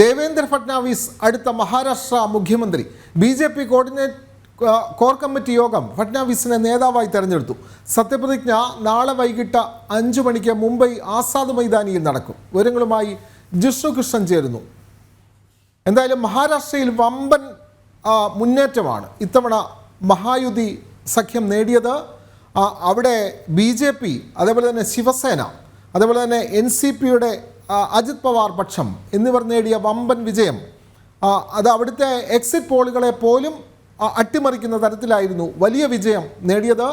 ദേവേന്ദ്ര ഫട്നാവിസ് അടുത്ത മഹാരാഷ്ട്ര മുഖ്യമന്ത്രി. B J P coordinate core committee യോഗം ഫട്നാവിസിനെ നേതാവായി തെരഞ്ഞെടുത്തു. സത്യപ്രതിജ്ഞ നാളെ വൈകിട്ട് അഞ്ചു മണിക്ക് മുംബൈ ആസാദ് മൈതാനിയിൽ നടക്കും. വിവരങ്ങളുമായി ജിഷ്ണു കൃഷ്ണൻ ചേരുന്നു. എന്തായാലും മഹാരാഷ്ട്രയിൽ വമ്പൻ മുന്നേറ്റമാണ്. ഇത്തവണ മഹായുതി സഖ്യം നേടിയത് അവിടെ ബി ജെ പി അതേപോലെ തന്നെ ശിവസേന അതേപോലെ തന്നെ എൻ സി പിയുടെ അജിത് പവാർ പക്ഷം എന്നിവർ നേടിയ വമ്പൻ വിജയം. അത് അവിടുത്തെ എക്സിറ്റ് പോളുകളെ പോലും അട്ടിമറിക്കുന്ന തരത്തിലായിരുന്നു. വലിയ വിജയം നേടിയത്.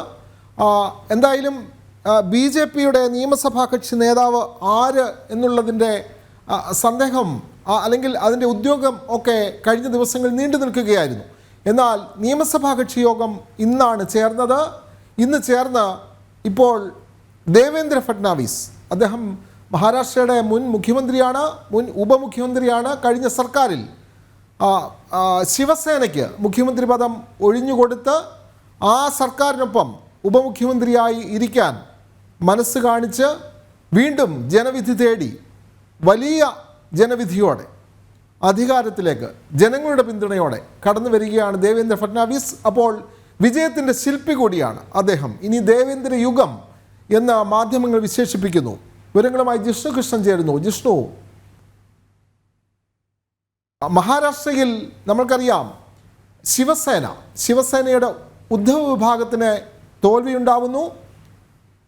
എന്തായാലും ബി ജെ പിയുടെ നിയമസഭാ കക്ഷി നേതാവ് ആര് എന്നുള്ളതിന്റെ സന്ദേഹം അല്ലെങ്കിൽ അതിന്റെ ഉദ്യോഗം ഒക്കെ കഴിഞ്ഞ ദിവസങ്ങളിൽ നീണ്ടു നിൽക്കുകയായിരുന്നു. എന്നാൽ നിയമസഭാ കക്ഷി യോഗം ഇന്നാണ് ചേർന്നത്. ഇന്ന് ചേർന്ന് ഇപ്പോൾ ദേവേന്ദ്ര ഫട്നാവിസ് അദ്ദേഹം മഹാരാഷ്ട്രയുടെ മുൻ മുഖ്യമന്ത്രിയാണ് മുൻ ഉപമുഖ്യമന്ത്രിയാണ് കഴിഞ്ഞ സർക്കാരിൽ. ശിവസേനയ്ക്ക് മുഖ്യമന്ത്രി പദം ഒഴിഞ്ഞുകൊടുത്ത് ആ സർക്കാരിനൊപ്പം ഉപമുഖ്യമന്ത്രിയായി ഇരിക്കാൻ മനസ്സ് കാണിച്ച് വീണ്ടും ജനവിധി തേടി വലിയ ജനവിധിയോടെ അധികാരത്തിലേക്ക് ജനങ്ങളുടെ പിന്തുണയോടെ കടന്നു വരികയാണ് ദേവേന്ദ്ര ഫട്നാവിസ് അപ്പോൾ വിജയത്തിന്റെ ശില്പി കൂടിയാണ് അദ്ദേഹം. ഇനി ദേവേന്ദ്ര യുഗം എന്ന് മാധ്യമങ്ങൾ വിശേഷിപ്പിക്കുന്നു. വിവരങ്ങളുമായി ജിഷ്ണു കൃഷ്ണൻ ചേരുന്നു. ജിഷ്ണു മഹാരാഷ്ട്രയിൽ നമ്മൾക്കറിയാം ശിവസേന ശിവസേനയുടെ ഉദ്ധവ് വിഭാഗത്തിന് തോൽവിയുണ്ടാവുന്നു.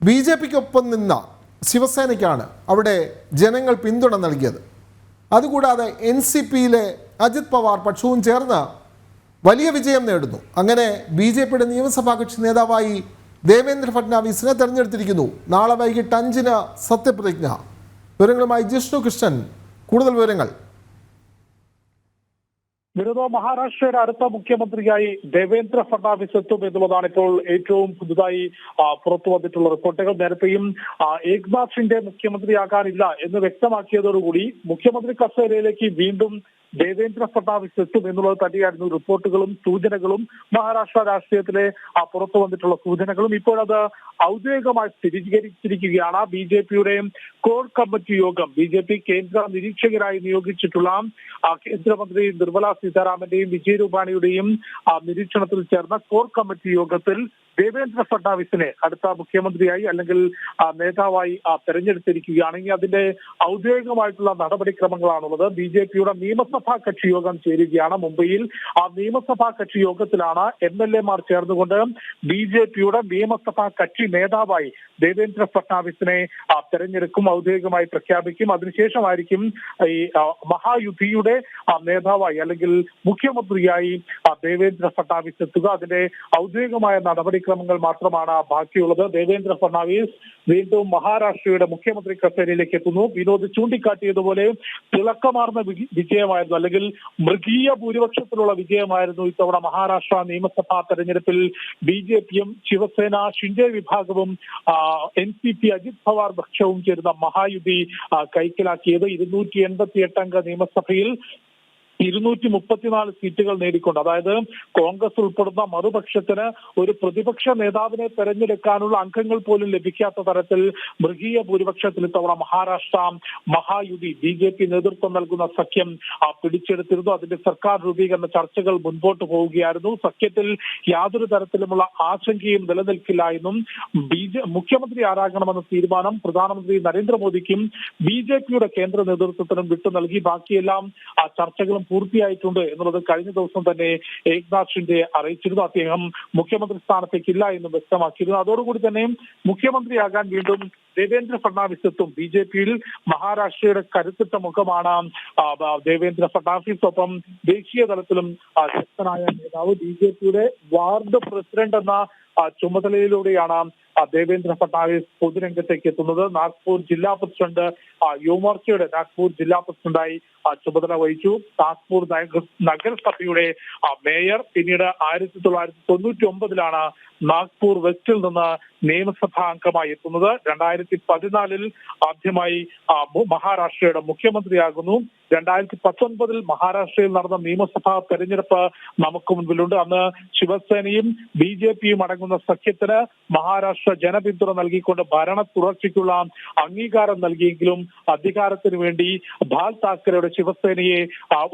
ബി ജെ പിക്കൊപ്പം നിന്ന ശിവസേനയ്ക്കാണ് അവിടെ ജനങ്ങൾ പിന്തുണ നൽകിയത്. അതുകൂടാതെ എൻ സി പിയിലെ അജിത് പവാർ പക്ഷവും ചേർന്ന് വലിയ വിജയം നേടുന്നു. അങ്ങനെ ബി ജെ പിയുടെ നിയമസഭാ കക്ഷി നേതാവായി ദേവേന്ദ്ര ഫട്നാവിസിനെ തെരഞ്ഞെടുത്തിരിക്കുന്നു. നാളെ വൈകിട്ട് അഞ്ചിന് സത്യപ്രതിജ്ഞ. വിവരങ്ങളുമായി ജിഷ്ണു കൃഷ്ണൻ. കൂടുതൽ വിവരങ്ങൾ വിനോദ മഹാരാഷ്ട്രയുടെ അടുത്ത മുഖ്യമന്ത്രിയായി ദേവേന്ദ്ര ഫഡ്നാവിസ് എത്തും എന്നുള്ളതാണ് ഇപ്പോൾ ഏറ്റവും പുതുതായി പുറത്തു വന്നിട്ടുള്ള റിപ്പോർട്ടുകൾ. നേരത്തെയും ഏക്നാഥ് ഷിൻഡെ മുഖ്യമന്ത്രിയാകാനില്ല എന്ന് വ്യക്തമാക്കിയതോടുകൂടി മുഖ്യമന്ത്രി കസേരയിലേക്ക് വീണ്ടും ദേവേന്ദ്ര ഫഡ്നാവിസ് എത്തും എന്നുള്ളത് തന്നെയായിരുന്നു റിപ്പോർട്ടുകളും സൂചനകളും മഹാരാഷ്ട്ര രാഷ്ട്രീയത്തിലെ പുറത്തു വന്നിട്ടുള്ള സൂചനകളും. ഇപ്പോഴത് ഔദ്യോഗികമായി സ്ഥിരീകരിച്ചിരിക്കുകയാണ് ബി ജെ പിയുടെ കോർ കമ്മിറ്റി യോഗം. ബി ജെ പി കേന്ദ്ര നിരീക്ഷകരായി നിയോഗിച്ചിട്ടുള്ള കേന്ദ്രമന്ത്രി നിർമ്മല സീതാരാമന്റെയും വിജയ് രൂപാണിയുടെയും നിരീക്ഷണത്തിൽ ചേർന്ന കോർ കമ്മിറ്റി യോഗത്തിൽ ദേവേന്ദ്ര ഫഡ്നാവിസിനെ അടുത്ത മുഖ്യമന്ത്രിയായി അല്ലെങ്കിൽ നേതാവായി തെരഞ്ഞെടുത്തിരിക്കുകയാണെങ്കിൽ അതിന്റെ ഔദ്യോഗികമായിട്ടുള്ള നടപടിക്രമങ്ങളാണുള്ളത്. ബി ജെ പിയുടെ നിയമസഭാ കക്ഷി യോഗം ചേരുകയാണ് മുംബൈയിൽ. ആ നിയമസഭാ കക്ഷി യോഗത്തിലാണ് എം എൽ എമാർ ചേർന്നുകൊണ്ട് ബി ജെ പിയുടെ നിയമസഭാ കക്ഷി നേതാവായി ദേവേന്ദ്ര ഫഡ്നാവിസിനെ തെരഞ്ഞെടുക്കും ഔദ്യോഗികമായി പ്രഖ്യാപിക്കും. അതിനുശേഷമായിരിക്കും ഈ മഹായുദ്ധിയുടെ നേതാവായി അല്ലെങ്കിൽ മുഖ്യമന്ത്രിയായി ദേവേന്ദ്ര ഫഡ്നാവിസ് എത്തുക. അതിന്റെ ഔദ്യോഗികമായ നടപടിക്രമങ്ങൾ മാത്രമാണ് ബാക്കിയുള്ളത്. ദേവേന്ദ്ര ഫഡ്നാവിസ് വീണ്ടും മഹാരാഷ്ട്രയുടെ മുഖ്യമന്ത്രി കസേരയിലേക്ക് എത്തുന്നു. വിനോദ് ചൂണ്ടിക്കാട്ടിയതുപോലെ തിളക്കമാർന്ന വിജ- വിജയമായിരുന്നു. അല്ലെങ്കിൽ മൃഗീയ ഭൂരിപക്ഷത്തിലുള്ള വിജയമായിരുന്നു ഇത്തവണ മഹാരാഷ്ട്ര നിയമസഭാ തെരഞ്ഞെടുപ്പിൽ ബി ജെ പിയും ശിവസേന ഷിൻഡെ വിഭാഗവും N C P Ajit Pawar പക്ഷവും ചേരുന്ന മഹായുതി കൈക്കലാക്കിയത്. ഇരുന്നൂറ്റി എൺപത്തി എട്ട് അംഗ നിയമസഭയിൽ ഇരുന്നൂറ്റി മുപ്പത്തിനാല് സീറ്റുകൾ നേടിക്കൊണ്ട് അതായത് കോൺഗ്രസ് ഉൾപ്പെടുന്ന മറുപക്ഷത്തിന് ഒരു പ്രതിപക്ഷ നേതാവിനെ തെരഞ്ഞെടുക്കാനുള്ള അംഗങ്ങൾ പോലും ലഭിക്കാത്ത തരത്തിൽ മൃഗീയ ഭൂരിപക്ഷത്തിൽ ഇത്തവണ Maharashtra Mahayuti B J P നേതൃത്വം നൽകുന്ന സഖ്യം പിടിച്ചെടുത്തിരുന്നു. അതിന്റെ സർക്കാർ രൂപീകരണ ചർച്ചകൾ മുൻപോട്ട് പോവുകയായിരുന്നു. സഖ്യത്തിൽ യാതൊരു തരത്തിലുമുള്ള ആശങ്കയും നിലനിൽക്കില്ല എന്നും ബി ജെ മുഖ്യമന്ത്രി ആരാകണമെന്ന തീരുമാനം പ്രധാനമന്ത്രി നരേന്ദ്രമോദിക്കും ബി ജെ പിയുടെ കേന്ദ്ര നേതൃത്വത്തിനും വിട്ടു നൽകി. ബാക്കിയെല്ലാം ആ ചർച്ചകളും പൂർത്തിയായിട്ടുണ്ട് എന്നുള്ളത് കഴിഞ്ഞ ദിവസം തന്നെ ഏക്നാഥ് ഷിൻഡെ അറിയിച്ചിരുന്നു. അദ്ദേഹം മുഖ്യമന്ത്രി സ്ഥാനത്തേക്കില്ല എന്ന് വ്യക്തമാക്കിയിരുന്നു. അതോടുകൂടി തന്നെ മുഖ്യമന്ത്രിയാകാൻ വീണ്ടും ദേവേന്ദ്ര ഫഡ്നാവിസ് എത്തും. ബി ജെ പിയിൽ മഹാരാഷ്ട്രയുടെ കരുത്തിട്ട മുഖമാണ് ദേവേന്ദ്ര ഫഡ്നാവിസ് ഒപ്പം ദേശീയ തലത്തിലും ശക്തനായ നേതാവ്. ബി ജെ പിയുടെ വാർഡ് പ്രസിഡന്റ് എന്ന ചുമതലയിലൂടെയാണ് ദേവേന്ദ്ര ഫട്നാവിസ് പൊതുരംഗത്തേക്ക് എത്തുന്നത്. നാഗ്പൂർ ജില്ലാ പ്രസിഡന്റ് യുവമോർച്ചയുടെ നാഗ്പൂർ ജില്ലാ പ്രസിഡന്റായി ചുമതല വഹിച്ചു. നാഗ്പൂർ നഗ- നഗരസഭയുടെ മേയർ. പിന്നീട് ആയിരത്തി തൊള്ളായിരത്തി തൊണ്ണൂറ്റി ഒമ്പതിലാണ് നാഗ്പൂർ വെസ്റ്റിൽ നിന്ന് നിയമസഭാ അംഗമായി എത്തുന്നത് രണ്ടായിരത്തി പതിനാലിൽ ആദ്യമായി മഹാരാഷ്ട്രയുടെ മുഖ്യമന്ത്രിയാകുന്നു. രണ്ടായിരത്തി പത്തൊൻപതിൽ മഹാരാഷ്ട്രയിൽ നടന്ന നിയമസഭാ തെരഞ്ഞെടുപ്പ് നമുക്ക് മുൻപിലുണ്ട്. അന്ന് ശിവസേനയും ബി ജെ പിയും അടങ്ങുന്ന സഖ്യത്തിന് മഹാരാഷ്ട്ര ജനപിന്തുണ നൽകിക്കൊണ്ട് ഭരണ തുടർച്ചയ്ക്കുള്ള അംഗീകാരം നൽകിയെങ്കിലും അധികാരത്തിന് വേണ്ടി ബാൽ താക്കറെയുടെ ശിവസേനയെ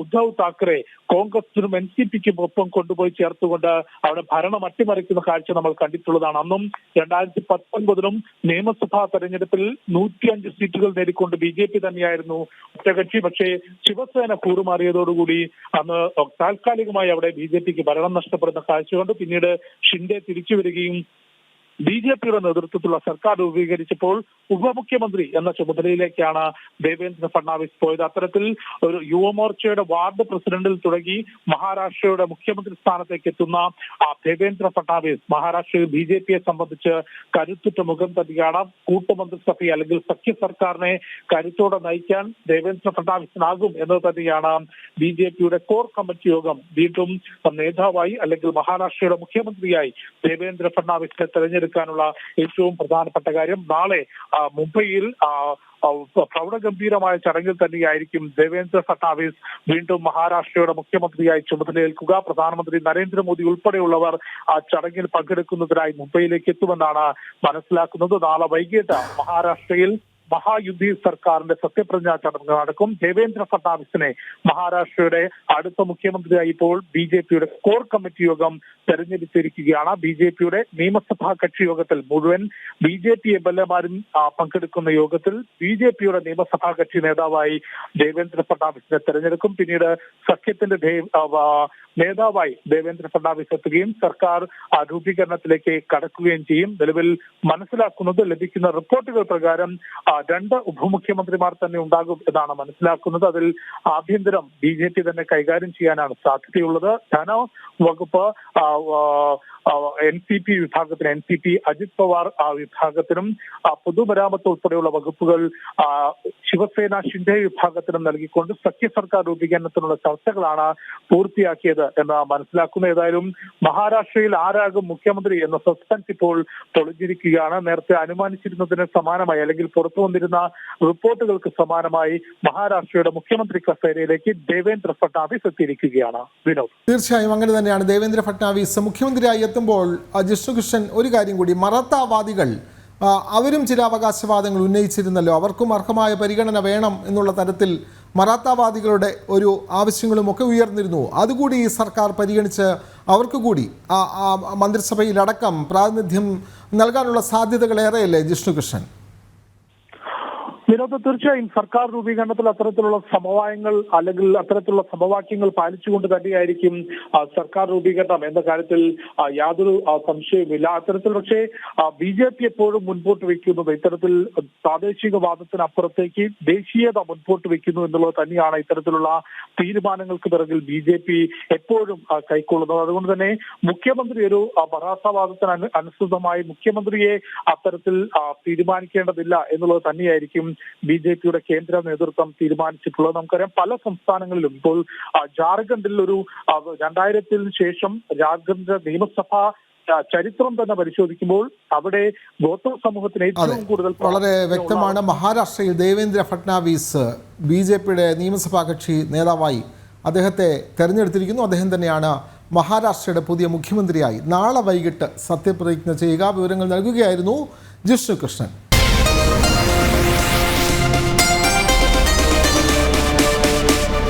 ഉദ്ധവ് താക്കറെ കോൺഗ്രസിനും എൻ സി പിക്കും ഒപ്പം കൊണ്ടുപോയി ചേർത്തുകൊണ്ട് അവിടെ ഭരണം അട്ടിമറിക്കുന്ന കാഴ്ച നമ്മൾ കണ്ടിട്ടുള്ളതാണ്. അന്നും രണ്ടായിരത്തി പത്തൊൻപതിലും നിയമസഭാ തെരഞ്ഞെടുപ്പിൽ നൂറ്റിയഞ്ച് സീറ്റുകൾ നേടിക്കൊണ്ട് ബി ജെ പി തന്നെയായിരുന്നു ഒറ്റകക്ഷി. പക്ഷേ ശിവസേന കൂറുമാറിയതോടുകൂടി അന്ന് താൽക്കാലികമായി അവിടെ ബി ജെ പിക്ക് ഭരണം നഷ്ടപ്പെടുന്ന കാഴ്ച കണ്ടു. പിന്നീട് ഷിൻഡെ തിരിച്ചു വരികയും ബി ജെ പിയുടെ നേതൃത്വത്തിലുള്ള സർക്കാർ രൂപീകരിച്ചപ്പോൾ ഉപമുഖ്യമന്ത്രി എന്ന ചുമതലയിലേക്കാണ് ദേവേന്ദ്ര ഫഡ്നാവിസ് പോയത്. അത്തരത്തിൽ ഒരു യുവമോർച്ചയുടെ വാർഡ് പ്രസിഡന്റിൽ തുടങ്ങി മഹാരാഷ്ട്രയുടെ മുഖ്യമന്ത്രി സ്ഥാനത്തേക്ക് എത്തുന്ന ആ ദേവേന്ദ്ര ഫഡ്നാവിസ് മഹാരാഷ്ട്രയിൽ ബി ജെ പിയെ സംബന്ധിച്ച് കരുത്തുറ്റ മുഖം തന്നെയാണ്. കൂട്ടുമന്ത്രിസഭയെ അല്ലെങ്കിൽ സഖ്യ സർക്കാരിനെ കരുത്തോടെ നയിക്കാൻ ദേവേന്ദ്ര ഫഡ്നാവിസിനാകും എന്നത് തന്നെയാണ് ബി ജെ പിയുടെ കോർ കമ്മിറ്റി യോഗം. വീണ്ടും നേതാവായി അല്ലെങ്കിൽ മഹാരാഷ്ട്രയുടെ മുഖ്യമന്ത്രിയായി ദേവേന്ദ്ര ഫഡ്നാവിസിനെ തെരഞ്ഞെടുക്കാനുള്ള ഏറ്റവും പ്രധാനപ്പെട്ട കാര്യം നാളെ മുംബൈയിൽ പ്രൗഢഗംഭീരമായ ചടങ്ങിൽ തന്നെയായിരിക്കും ദേവേന്ദ്ര ഫട്നാവിസ് വീണ്ടും മഹാരാഷ്ട്രയുടെ മുഖ്യമന്ത്രിയായി ചുമതലയേൽക്കുക. പ്രധാനമന്ത്രി നരേന്ദ്രമോദി ഉൾപ്പെടെയുള്ളവർ ആ ചടങ്ങിൽ പങ്കെടുക്കുന്നതിനായി മുംബൈയിലേക്ക് എത്തുമെന്നാണ് മനസ്സിലാക്കുന്നത്. നാളെ വൈകിട്ട് മഹാരാഷ്ട്രയിൽ മഹായുദ്ധി സർക്കാരിന്റെ സത്യപ്രതിജ്ഞാ ചടങ്ങ് നടക്കും. ദേവേന്ദ്ര ഫഡ്നാവിസിനെ മഹാരാഷ്ട്രയുടെ അടുത്ത മുഖ്യമന്ത്രിയായി ഇപ്പോൾ ബി ജെ പിയുടെ കോർ കമ്മിറ്റി യോഗം തെരഞ്ഞെടുത്തിരിക്കുകയാണ്. ബി ജെ പിയുടെ നിയമസഭാ കക്ഷി യോഗത്തിൽ മുഴുവൻ B J P M L പങ്കെടുക്കുന്ന യോഗത്തിൽ ബി ജെ പിയുടെ നിയമസഭാ കക്ഷി നേതാവായി ദേവേന്ദ്ര ഫഡ്നാവിസിനെ തെരഞ്ഞെടുക്കും. പിന്നീട് സഖ്യത്തിന്റെ നേതാവായി ദേവേന്ദ്ര ഫഡ്നാവിസ് എത്തുകയും സർക്കാർ രൂപീകരണത്തിലേക്ക് കടക്കുകയും ചെയ്യും. നിലവിൽ മനസ്സിലാക്കുന്നത് ലഭിക്കുന്ന റിപ്പോർട്ടുകൾ പ്രകാരം രണ്ട് ഉപമുഖ്യമന്ത്രിമാർ തന്നെ ഉണ്ടാകും എന്നാണ് മനസ്സിലാക്കുന്നത്. അതിൽ ആഭ്യന്തരം ബി ജെ പി തന്നെ കൈകാര്യം ചെയ്യാനാണ് സാധ്യതയുള്ളത്. ധന വകുപ്പ് എൻ സി പി വിഭാഗത്തിന് N C P Ajit Pawar വിഭാഗത്തിനും പൊതുമരാമത്ത് ഉൾപ്പെടെയുള്ള വകുപ്പുകൾ ശിവസേന ഷിൻഡെ വിഭാഗത്തിനും നൽകിക്കൊണ്ട് സഖ്യ സർക്കാർ രൂപീകരണത്തിനുള്ള ചർച്ചകളാണ് പൂർത്തിയാക്കിയത് എന്ന് മനസ്സിലാക്കുന്ന. ഏതായാലും മഹാരാഷ്ട്രയിൽ ആരാകും മുഖ്യമന്ത്രി എന്ന സസ്പെൻസ് ഇപ്പോൾ പൊളിഞ്ഞിരിക്കുകയാണ്. നേരത്തെ അനുമാനിച്ചിരുന്നതിന് സമാനമായി അല്ലെങ്കിൽ പുറത്തു വന്നിരുന്ന റിപ്പോർട്ടുകൾക്ക് സമാനമായി മഹാരാഷ്ട്രയുടെ മുഖ്യമന്ത്രി കസേരയിലേക്ക് ദേവേന്ദ്ര ഫട്നാവിസ് എത്തിയിരിക്കുകയാണ്. വിനോദ്. തീർച്ചയായും അങ്ങനെ തന്നെയാണ്. ദേവേന്ദ്ര ഫട്നാവിസ് മുഖ്യമന്ത്രിയായി എത്തുമ്പോൾ ആ, ജിഷ്ണുകൃഷ്ണൻ ഒരു കാര്യം കൂടി മറത്താവാദികൾ അവരും ചില അവകാശവാദങ്ങൾ ഉന്നയിച്ചിരുന്നല്ലോ. അവർക്കും അർഹമായ പരിഗണന വേണം എന്നുള്ള തരത്തിൽ മറാത്താവാദികളുടെ ഒരു ആവശ്യങ്ങളും ഒക്കെ ഉയർന്നിരുന്നു. അതുകൂടി ഈ സർക്കാർ പരിഗണിച്ച് അവർക്ക് കൂടി മന്ത്രിസഭയിലടക്കം പ്രാതിനിധ്യം നൽകാനുള്ള സാധ്യതകൾ ഏറെയല്ലേ ജിഷ്ണുകൃഷ്ണൻ വിനോദ് തീർച്ചയായും സർക്കാർ രൂപീകരണത്തിൽ അത്തരത്തിലുള്ള സമവായങ്ങൾ അല്ലെങ്കിൽ അത്തരത്തിലുള്ള സമവാക്യങ്ങൾ പാലിച്ചുകൊണ്ട് തന്നെയായിരിക്കും സർക്കാർ രൂപീകരണം എന്ന കാര്യത്തിൽ യാതൊരു സംശയവുമില്ല. അത്തരത്തിൽ പക്ഷേ ബി ജെ പി എപ്പോഴും മുൻപോട്ട് വയ്ക്കുന്നത് ഇത്തരത്തിൽ പ്രാദേശികവാദത്തിനപ്പുറത്തേക്ക് ദേശീയത മുൻപോട്ട് വയ്ക്കുന്നു എന്നുള്ളത് തന്നെയാണ് ഇത്തരത്തിലുള്ള തീരുമാനങ്ങൾക്ക് പിറകിൽ ബി ജെ പി എപ്പോഴും കൈക്കൊള്ളുന്നത്. അതുകൊണ്ട് തന്നെ മുഖ്യമന്ത്രി ഒരു മറാഠാവാദത്തിന് അനു- അനുസൃതമായി മുഖ്യമന്ത്രിയെ അത്തരത്തിൽ തീരുമാനിക്കേണ്ടതില്ല എന്നുള്ളത് തന്നെയായിരിക്കും ബി ജെ പിയുടെ കേന്ദ്ര നേതൃത്വം തീരുമാനിച്ചിട്ടുള്ളത്. നമുക്കറിയാം പല സംസ്ഥാനങ്ങളിലും ഇപ്പോൾ ജാർഖണ്ഡിൽ ഒരു രണ്ടായിരത്തിന് ശേഷം ജാർഖണ്ഡ് നിയമസഭ ചരിത്രം തന്നെ പരിശോധിക്കുമ്പോൾ അവിടെ ഗോത്ര സമൂഹത്തിന് ഏറ്റവും കൂടുതൽ വളരെ വ്യക്തമാണ്. മഹാരാഷ്ട്രയിൽ ദേവേന്ദ്ര ഫട്നാവിസ് ബി ജെ പിയുടെ നിയമസഭാ കക്ഷി നേതാവായി അദ്ദേഹത്തെ തെരഞ്ഞെടുത്തിരിക്കുന്നു. അദ്ദേഹം തന്നെയാണ് മഹാരാഷ്ട്രയുടെ പുതിയ മുഖ്യമന്ത്രിയായി. നാളെ വൈകിട്ട് സത്യപ്രതിജ്ഞ ചെയ്യുക. വിവരങ്ങൾ നൽകുകയായിരുന്നു ജിഷ്ണു കൃഷ്ണൻ